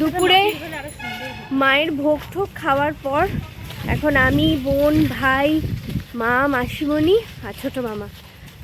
দুপুরে মায়ের ভোগ ঠোক খাওয়ার পর এখন আমি বোন ভাই মা মাসিমণি আর ছোটো মামা।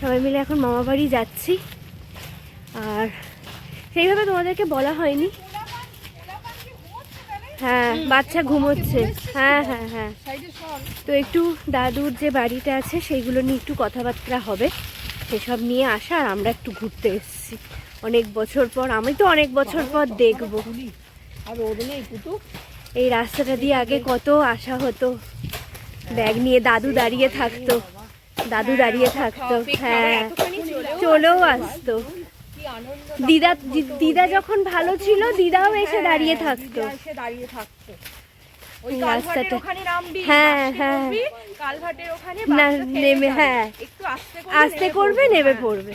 সবাই মিলে এখন মামা বাড়ি যাচ্ছি। আর সেইভাবে তোমাদেরকে বলা হয়নি। হ্যাঁ বাচ্চা ঘুমোচ্ছে। হ্যাঁ হ্যাঁ হ্যাঁ। তো একটু দাদুর যে বাড়িটা আছে সেইগুলো নিয়ে একটু কথাবার্তা হবে। সেসব নিয়ে আসা আর আমরা একটু ঘুরতে এসেছি। অনেক বছর পর আমি তো অনেক বছর পর দেখব। আর রোদ নেই পুতু, এই রাস্তাটা দিয়ে আগে কত আসা হতো। ব্যাগ নিয়ে দাদু দাঁড়িয়ে থাকতো। দাদু দাঁড়িয়ে থাকতো হ্যাঁ। চলেও আসতো। দিদা দিদা যখন ভালো ছিল, দিদাও এসে দাঁড়িয়ে থাকতো দাঁড়িয়ে থাকতো। রাস্তাটা- হ্যাঁ, হ্যাঁ। বাসটা থেমে নেমে, হ্যাঁ। আস্তে করবে নেমে পড়বে।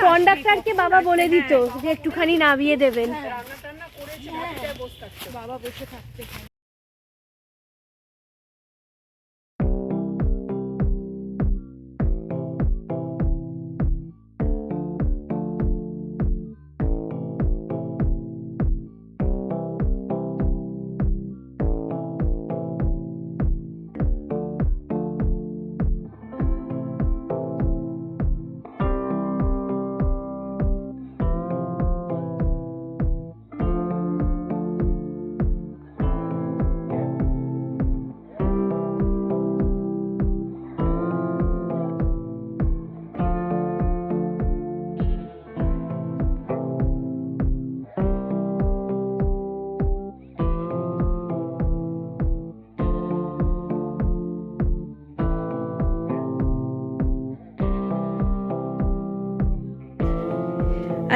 কন্ডাক্টরকে বাবা বলে দিত যে একটুখানি নামিয়ে দেবেন। বাবা বসে থাকতে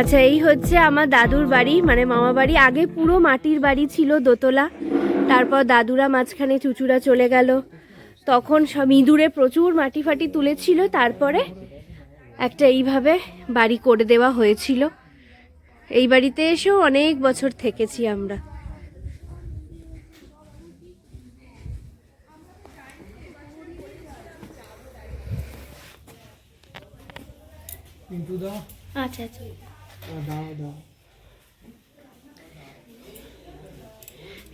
আচ্ছা এই হচ্ছে আমার দাদুর বাড়ি মানে মামা বাড়ি। আগে পুরো মাটির বাড়ি ছিল দোতলা। তারপর দাদুরা মাঝখানে চুচুরা চলে গেল। তখন সব ইঁদুরে প্রচুর মাটি ফাটি তুলেছিল। তারপরে একটা এইভাবে বাড়ি করে দেওয়া হয়েছিল। এই বাড়িতে এসেও অনেক বছর থেকেছি আমরা। আচ্ছা আচ্ছা। দাও দাও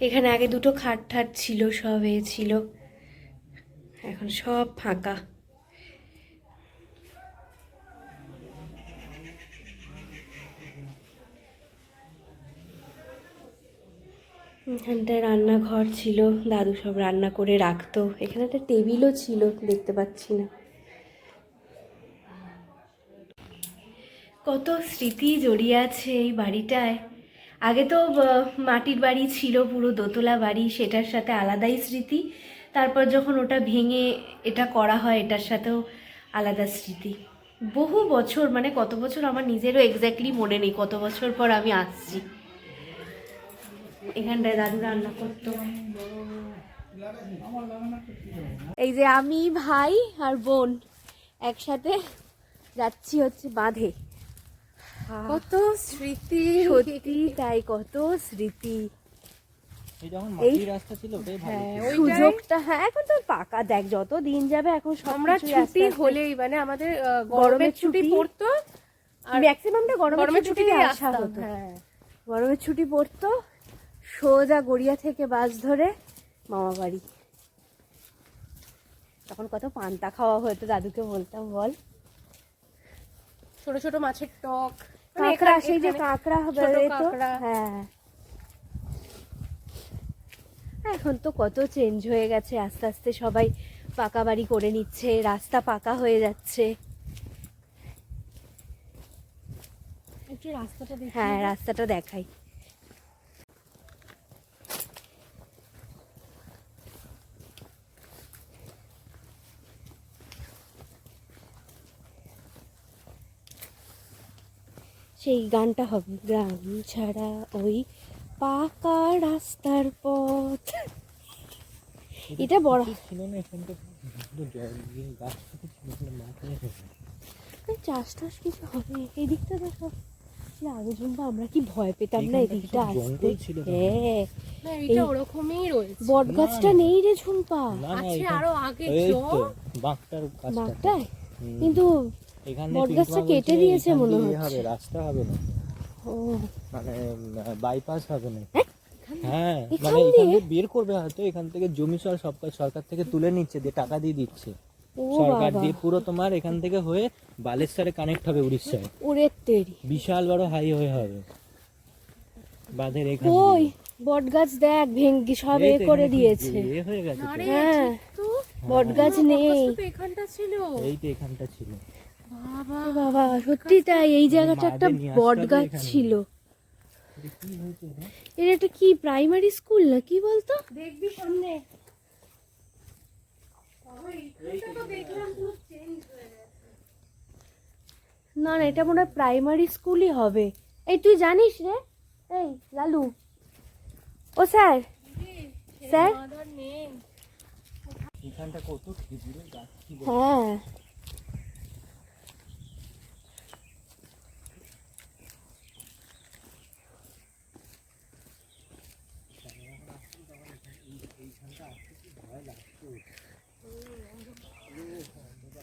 এখানে আগে দুটো খাট ঠাট ছিল, সব এ ছিল। এখন সব ফাঁকা। এখানটায় রান্নাঘর ছিল, দাদু সব রান্না করে রাখতো। এখানে একটা টেবিলও ছিল, দেখতে পাচ্ছি না। কত স্মৃতি জড়িয়ে আছে এই বাড়িটায়। আগে তো মাটির বাড়ি ছিল পুরো দোতলা বাড়ি, সেটার সাথে আলাদাই স্মৃতি। তারপর যখন ওটা ভেঙে এটা করা হয়, এটার সাথেও আলাদা স্মৃতি। বহু বছর মানে কত বছর আমার নিজেরও এক্স্যাক্টলি মনে নেই, কত বছর পর আমি আসছি। এখানটায় দাদু রান্না করতো। এই যে আমি, ভাই আর বোন একসাথে যাচ্ছি হচ্ছে বাঁধে। কত স্মৃতি। সত্যি তাই কত স্মৃতি। এই যখন এই- মাটির রাস্তা ছিল ওটাই ভালো হ্যাঁ ছিল। ওই সুযোগটা হ্যাঁ এখন তো পাকা। দেখ যত দিন যাবে এখন আমরা ছুটি আস্তে আস্তে- হলেই মানে আমাদের গরমের ছুটি? পড়তো আর ম্যাক্সিমামটা গরমের গরমের ছুটিতে আসা হতো। হ্যাঁ। গরমের ছুটি পড়তো সোজা গড়িয়া থেকে বাস ধরে মামা বাড়ি। তখন কত পান্তা খাওয়া হতো দাদুকে বলতাম বল। ছোট ছোট মাছের টক। কাঁকড়া সেই যে কাঁকড়া তো হ্যাঁ। এখন তো কত চেঞ্জ হয়ে গেছে আস্তে আস্তে সবাই পাকা বাড়ি করে নিচ্ছে রাস্তা পাকা হয়ে যাচ্ছে। রাস্তাটা হ্যাঁ রাস্তাটা দেখাই। সেই গানটা হবে। গ্রাম ছাড়া ওই পাকা রাস্তার পথ। এটা বড়। ছিল না এখানটা চাষ টাস কিছু হবে? এই দিকটা দেখো আগে আমরা কি ভয় পেতাম না? এদিকটা আসতে তো। হ্যাঁ। না এটা ওরকমই রয়েছে। বট গাছটা নেই রে ঝুম্পা আছে আরও আগে বাঁকটার গাছটা। কিন্তু এখানে বট পিন্টু গাছটা মা কেটে দিয়েছে মনে হবে রাস্তা হবে না মানে বাইপাস হবে না হ্যাঁ? হ্যাঁ মানে এখান থেকে বের করবে হয়তো এখান থেকে জমি সর সব সরকার থেকে তুলে নিচ্ছে দিয়ে টাকা দিয়ে দিচ্ছে সরকার দিয়ে পুরো তোমার এখান থেকে হয়ে বালেশ্বরে কানেক্ট হবে উড়িষ্যায় তৈরি বিশাল বড় হাইওয়ে হবে বাঁধের এখান ওই দিয়ে। বট গাছ দেখ ভেঙ্গি সব এ করে দিয়েছে এ হয়ে গেছে হ্যাঁ বট গাছ নেই এখানটা ছিল এই তো এখানটা ছিল বাবা সত্যি তাই এই জায়গাটা একটা বট গাছ ছিল। এটা একটা কি প্রাইমারি স্কুল না কি বলতো? দেখবি সামনে। না না এটা মনে হয় প্রাইমারি স্কুলই হবে। এই তুই জানিস রে? এই লালু। ও স্যার। স্যার? এখানটা কত খেজুরের গাছ ছিল হ্যাঁ।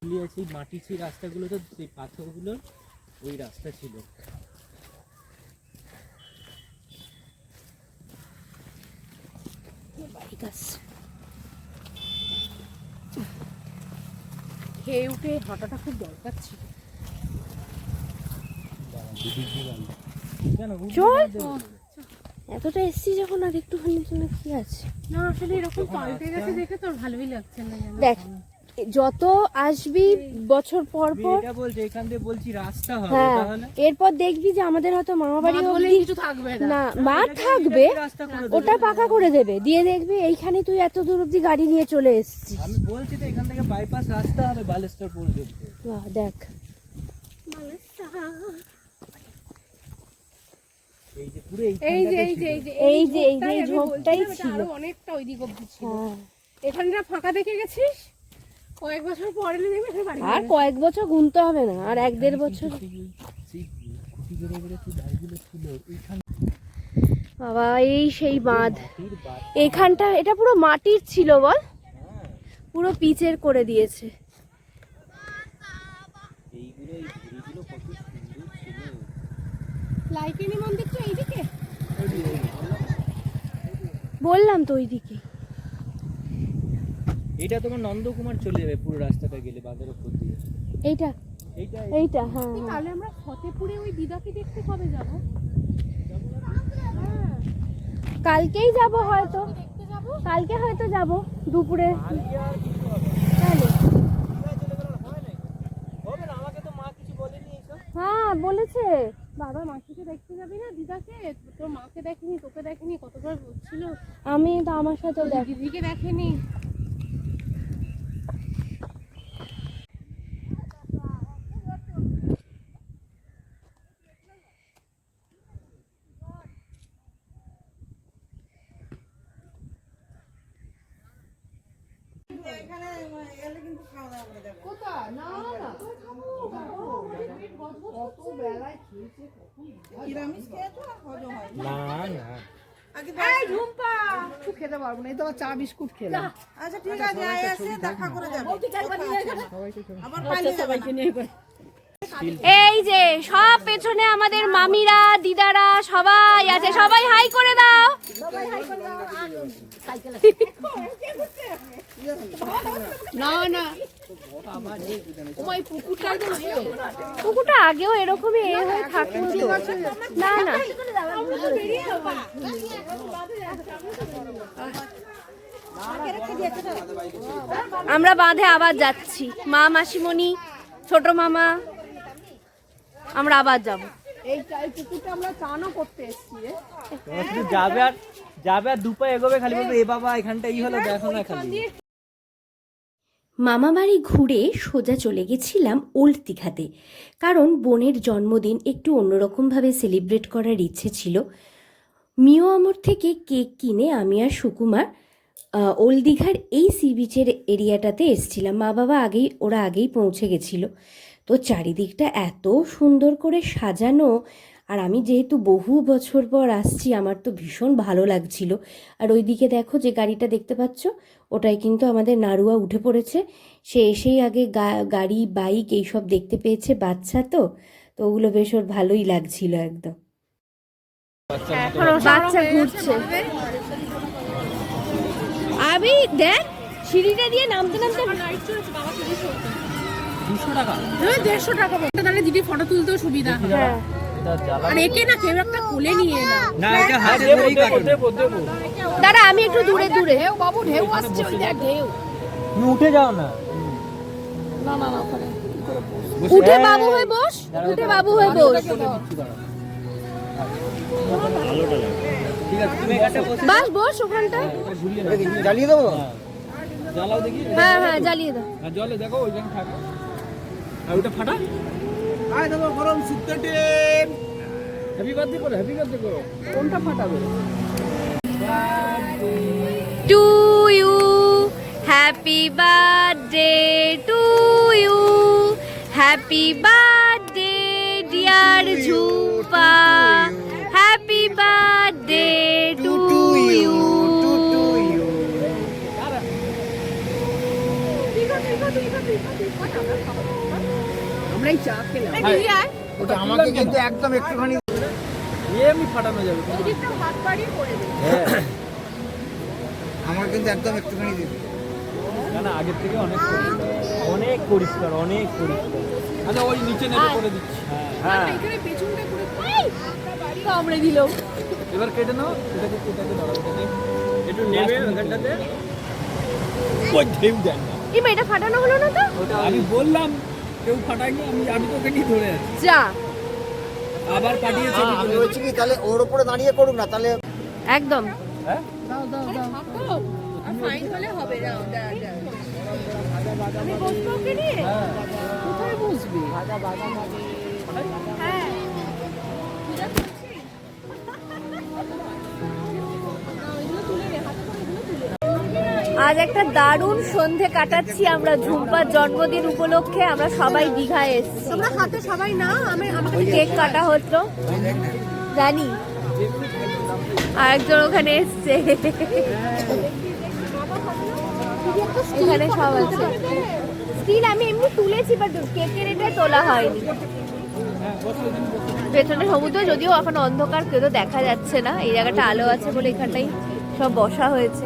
ফুলিয়ে সেই মাটি সেই রাস্তাগুলো তো সেই পাথরগুলো ওই রাস্তা ছিল। খেয়ে উঠে হাঁটাটা খুব দরকার ছিল। চল। এতটা এসছি যখন আর একটুখানি জন্য কি আছে? না আসলে এরকম পাল্টে গেছে দেখে তোর ভালোই লাগছে না দেখ যত আসবি বছর পর পর এটা বলছে এখান দিয়ে বলছি রাস্তা হবে হ্যাঁ। তাহলে। এরপর দেখবি যে আমাদের হয়তো মামা বাড়ি বাদ কিছু থাকবে না। না মাঠ থাকবে? ওটা পাকা করে দেবে। দিয়ে দেখবি এইখানে তুই এত দূর অব্দি গাড়ি নিয়ে চলে এসছিস। আমি বলছি তো এখান থেকে বাইপাস রাস্তা হবে বালেশ্বর পর্যন্ত বাহ, দেখ। এই যে এই যে এই যে যে যে ঝোপটাই ছিল। অনেকটা ছিল। হ্যাঁ। এখানটা ফাঁকা দেখে গেছিস? কয়েক বছর পরে আর কয়েক বছর গুনতে হবে না আর এক দেড় বছর। বাবা এই সেই বাঁধ। এখানটা এটা পুরো মাটির ছিল বল। পুরো পিচের করে দিয়েছে। বললাম তো ওইদিকে। এটা তোমার নন্দকুমার চলে যাবে পুরো রাস্তাটা গেলে বাঁধের উপর দিয়ে। এইটা? এইটা এইটা। হ্যাঁ হ্যাঁ। তাহলে আমরা ফতেপুরে ওই দিদাকে দেখতে কবে যাব? কালকেই যাব হয়তো। দেখতে যাব? কালকে হয়তো যাব দুপুরে। তাহলে। হবে না আমাকে তো মা কিছু বলেনি এইসব। হ্যাঁ বলেছে। বাবা মাসিকে দেখতে যাবি না দিদাকে? তোর মাকে দেখেনি তোকে দেখেনি কতবার বলছিল। আমি তো আমার সাথে দেখ দিদিকে দেখেনি। খেতে পারব না। এই তো চা বিস্কুট খেলাম। আচ্ছা ঠিক আছে এসে দেখা করে আবার পালিয়ে যাবে। এই যে সব পেছনে আমাদের মামিরা দিদারা সবাই আছে। সবাই হাই করে দাও। না আগেও এরকমই এ হয়ে থাকতো। না না। আমরা বাঁধে আবার যাচ্ছি। মা, মাসিমণি, ছোট মামা, আমরা আবার যাব। এই পুকুরটা আমরা চানও করতে এসেছি শুধু যাবে আর যাবে আর দুপা এগোবে খালি বলবে এ বাবা এখানটা হলো দেখো না খালি। মামা বাড়ি ঘুরে সোজা চলে গেছিলাম ওল্ড দীঘাতে। কারণ বোনের জন্মদিন একটু অন্যরকমভাবে সেলিব্রেট করার ইচ্ছে ছিল। মিও আমর থেকে কেক কিনে আমি আর সুকুমার ওল্ড দীঘার এই সি বিচের এরিয়াটাতে এসছিলাম। মা বাবা আগেই ওরা আগেই পৌঁছে গেছিল। তো চারিদিকটা এত সুন্দর করে সাজানো আর আমি যেহেতু বহু বছর পর আসছি আমার তো ভীষণ ভালো লাগছিল। আর ওইদিকে দেখো যে গাড়িটা দেখতে পাচ্ছ? ওটাই কিন্তু আমাদের নাড়ুয়া উঠে পড়েছে। সে এসেই আগে গা- গাড়ি বাইক এইসব দেখতে পেয়েছে বাচ্চা তো তো ওগুলো বেশ ওর ভালোই লাগছিল একদম। বাচ্চা ঘুরছে। আমি দেখ সিঁড়িটা দিয়ে নামতে নামতে দুশো টাকা। হ্যাঁ দেড়শো টাকা বলতে তাহলে দিদি ফটো তুলতেও সুবিধা। হবে হ্যাঁ। আর একে না কেউ একটা কোলে নিয়ে না এটা হাতে ধরেই দাঁড়া আমি একটু দূরে দূরে। ঢেউ বাবু ঢেউ আসছে ওই দেখ ঢেউ। তুমি উঠে যাও না। না না না ওখানে। উঠে বাবু হয়ে বস। উঠে বাবু হয়ে বস। ঠিক আছে তুমি এখানটা বসে বাস বস ওখানটা। জ্বালিয়ে দেবো? হ্যাঁ। জ্বালাও দেখি। হ্যাঁ হ্যাঁ জ্বালিয়ে দাও। জলে দেখো ওইখানে থাকো। আর ওটা ফাটা? আয় দাদা গরম শুদ্ধ টিম হ্যাপি বার্থডে করো হ্যাপি বার্থডে করো। কোনটা ফাটাবে? To you happy birthday to you happy birthday আমরাই চা খেলাম। ওটা আমাকে কিন্তু একদম একটুখানি এমনি ফাটানো যাবে। দিই আমার কিন্তু একদম একটুখানি দিবি। না না আগের থেকে অনেক। অনেক পরিষ্কার অনেক পরিষ্কার। আচ্ছা ওই নিচে নেমে করে দিচ্ছি। হ্যাঁ। এখানে পেছনটা করে কামড়ে দিল এবার কেটে নাও এটাকে একটু ওখানটাতে। ওই ঢেউ দেন না। এবার এটা ফাটানো হলো না তো? আমি বললাম। কেউ ফাটায়নি আমি আমি তোকে নিয়ে ধরে আছি। যা। আবার পাঠিয়েছে আমি বলছি কি তাহলে ওর উপরে দাঁড়িয়ে করুক না তাহলে একদম। হ্যাঁ? আর ফাইন হলে হবে না কোথায় বসবি? আজ একটা দারুণ সন্ধে কাটাচ্ছি আমরা ঝুম্পার জন্মদিন উপলক্ষে আমরা সবাই দীঘায় এসেছি। তোমরা হাতে সবাই না আমি আমাকে কেক কাটা হতো। জানি আর একজন ওখানে এসছে। এখানে সব আছে। স্টিল আমি এমনি তুলেছি বাট কেকের এটা তোলা হয়নি। পেছনে সমুদ্র যদিও এখন অন্ধকার কেউ দেখা যাচ্ছে না। এই জায়গাটা আলো আছে বলে এখানটাই সব বসা হয়েছে।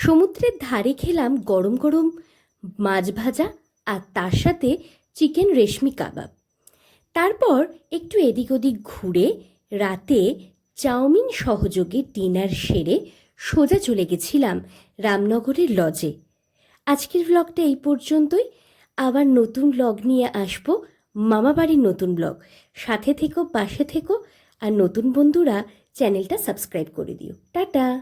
সমুদ্রের ধারে খেলাম গরম গরম মাছ ভাজা আর তার সাথে চিকেন রেশমি কাবাব। তারপর একটু এদিক ওদিক ঘুরে রাতে চাউমিন সহযোগে ডিনার সেরে সোজা চলে গেছিলাম রামনগরের লজে। আজকের ব্লগটা এই পর্যন্তই। আবার নতুন ব্লগ নিয়ে আসব মামা বাড়ির নতুন ব্লগ সাথে থেকো, পাশে থেকো আর নতুন বন্ধুরা চ্যানেলটা সাবস্ক্রাইব করে দিও। টাটা!